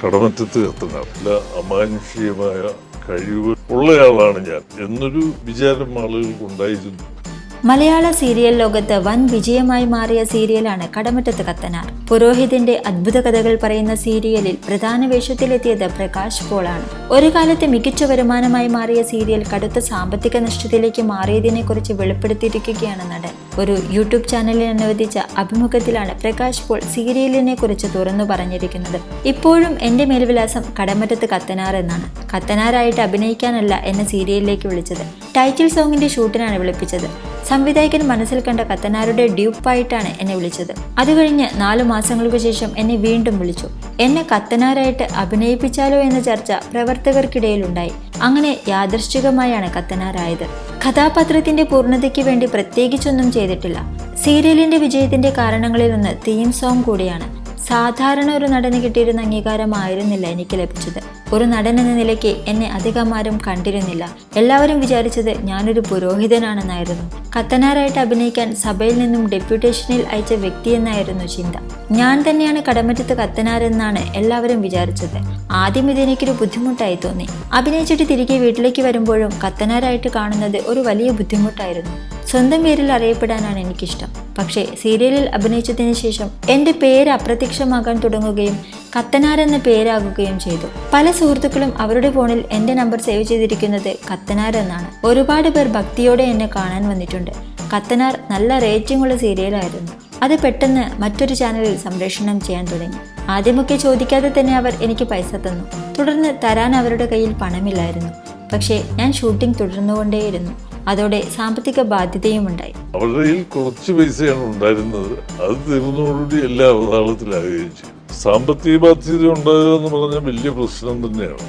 കടമറ്റത്ത് കത്തനാർ നല്ല അമാനുഷികമായ കഴിവ് ഉള്ളയാളാണ് ഞാൻ. എന്നൊരു വിചാരം ആളുകൾക്ക് ഉണ്ടായിരുന്നു. മലയാള സീരിയൽ ലോകത്ത് വൻ വിജയമായി മാറിയ സീരിയലാണ് കടമറ്റത്ത് കത്തനാർ. പുരോഹിതന്റെ അത്ഭുത കഥകൾ പറയുന്ന സീരിയലിൽ പ്രധാന വേഷത്തിലെത്തിയത് പ്രകാശ് പോളാണ്. ഒരു കാലത്ത് മികച്ച വരുമാനമായി മാറിയ സീരിയൽ കടുത്ത സാമ്പത്തിക നഷ്ടത്തിലേക്ക് മാറിയതിനെ കുറിച്ച് വെളിപ്പെടുത്തിയിരിക്കുകയാണ് നടൻ. ഒരു യൂട്യൂബ് ചാനലിൽ അനുവദിച്ച അഭിമുഖത്തിലാണ് പ്രകാശ് പോൾ സീരിയലിനെ കുറിച്ച് തുറന്നു പറഞ്ഞിരിക്കുന്നത്. ഇപ്പോഴും എന്റെ മേൽവിലാസം കടമറ്റത്ത് കത്തനാർ എന്നാണ്. കത്തനാരായിട്ട് അഭിനയിക്കാനല്ല എന്നെ സീരിയലിലേക്ക് വിളിച്ചത്. ടൈറ്റിൽ സോങ്ങിന്റെ ഷൂട്ടിനാണ് വിളിപ്പിച്ചത്. സംവിധായകൻ മനസ്സിൽ കണ്ട കത്തനാരുടെ ഡ്യൂപ്പായിട്ടാണ് എന്നെ വിളിച്ചത്. അത് കഴിഞ്ഞ് നാലു മാസങ്ങൾക്ക് ശേഷം എന്നെ വീണ്ടും വിളിച്ചു. എന്നെ കത്തനാരായിട്ട് അഭിനയിപ്പിച്ചാലോ എന്ന ചർച്ച പ്രവർത്തകർക്കിടയിലുണ്ടായി. അങ്ങനെ യാദൃശ്ചികമായാണ് കത്തനാരായത്. കഥാപാത്രത്തിന്റെ പൂർണതയ്ക്ക് വേണ്ടി പ്രത്യേകിച്ചൊന്നും ചെയ്തിട്ടില്ല. സീരിയലിന്റെ വിജയത്തിന്റെ കാരണങ്ങളിൽ കാരണങ്ങളിലൊന്ന് തീം സോങ് കൂടിയാണ്. സാധാരണ ഒരു നടന് കിട്ടിയിരുന്ന അംഗീകാരമായിരുന്നില്ല എനിക്ക് ലഭിച്ചത്. ഒരു നടൻ എന്ന നിലയ്ക്ക് എന്നെ അധികം ആരും കണ്ടിരുന്നില്ല. എല്ലാവരും വിചാരിച്ചത് ഞാനൊരു പുരോഹിതനാണെന്നായിരുന്നു. കത്തനാരായിട്ട് അഭിനയിക്കാൻ സഭയിൽ നിന്നും ഡെപ്യൂട്ടേഷനിൽ അയച്ച വ്യക്തിയെന്നായിരുന്നു ചിന്ത. ഞാൻ തന്നെയാണ് കടമറ്റത്ത് കത്തനാരെന്നാണ് എല്ലാവരും വിചാരിച്ചത്. ആദ്യം ഇതെനിക്കൊരു ബുദ്ധിമുട്ടായി തോന്നി. അഭിനയിച്ചിട്ട് തിരികെ വീട്ടിലേക്ക് വരുമ്പോഴും കത്തനാരായിട്ട് കാണുന്നത് ഒരു വലിയ ബുദ്ധിമുട്ടായിരുന്നു. സ്വന്തം പേരിൽ അറിയപ്പെടാനാണ് എനിക്കിഷ്ടം. പക്ഷേ സീരിയലിൽ അഭിനയിച്ചതിന് ശേഷം എന്റെ പേര് അപ്രത്യക്ഷമാകാൻ തുടങ്ങുകയും കത്തനാർ എന്ന പേരാകുകയും ചെയ്തു. പല സുഹൃത്തുക്കളും അവരുടെ ഫോണിൽ എന്റെ നമ്പർ സേവ് ചെയ്തിരിക്കുന്നത് കത്തനാർ എന്നാണ്. ഒരുപാട് പേർ ഭക്തിയോടെ എന്നെ കാണാൻ വന്നിട്ടുണ്ട്. കത്തനാർ നല്ല റേറ്റിംഗുള്ള സീരിയലായിരുന്നു അത് പെട്ടെന്ന് മറ്റൊരു ചാനലിൽ സംപ്രേഷണം ചെയ്യാൻ തുടങ്ങി. ആദ്യമൊക്കെ ചോദിക്കാതെ തന്നെ അവർ എനിക്ക് പൈസ തന്നു. തുടർന്ന് തരാൻ അവരുടെ കയ്യിൽ പണമില്ലായിരുന്നു. പക്ഷേ ഞാൻ ഷൂട്ടിംഗ് തുടർന്നുകൊണ്ടേയിരുന്നു. അതോടെ സാമ്പത്തിക ബാധ്യതയും ഉണ്ടായി. അവരുടെ കയ്യിൽ കുറച്ച് പൈസയാണ് ഉണ്ടായിരുന്നത്. അത് തീർന്നതോടുകൂടി എല്ലാ അവതാളത്തിലാകുകയും ചെയ്തു. സാമ്പത്തിക ബാധ്യത ഉണ്ടാകുക എന്ന് പറഞ്ഞാൽ വലിയ പ്രശ്നം തന്നെയാണ്.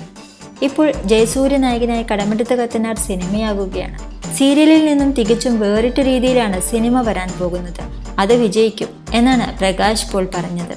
ഇപ്പോൾ ജയസൂര്യ നായകനായ കടമെടുത്ത കത്തനാർ സിനിമയാകുകയാണ്. സീരിയലിൽ നിന്നും തികച്ചും വേറിട്ട രീതിയിലാണ് സിനിമ വരാൻ പോകുന്നത്. അത് വിജയിക്കും എന്നാണ് പ്രകാശ് പോൾ പറഞ്ഞത്.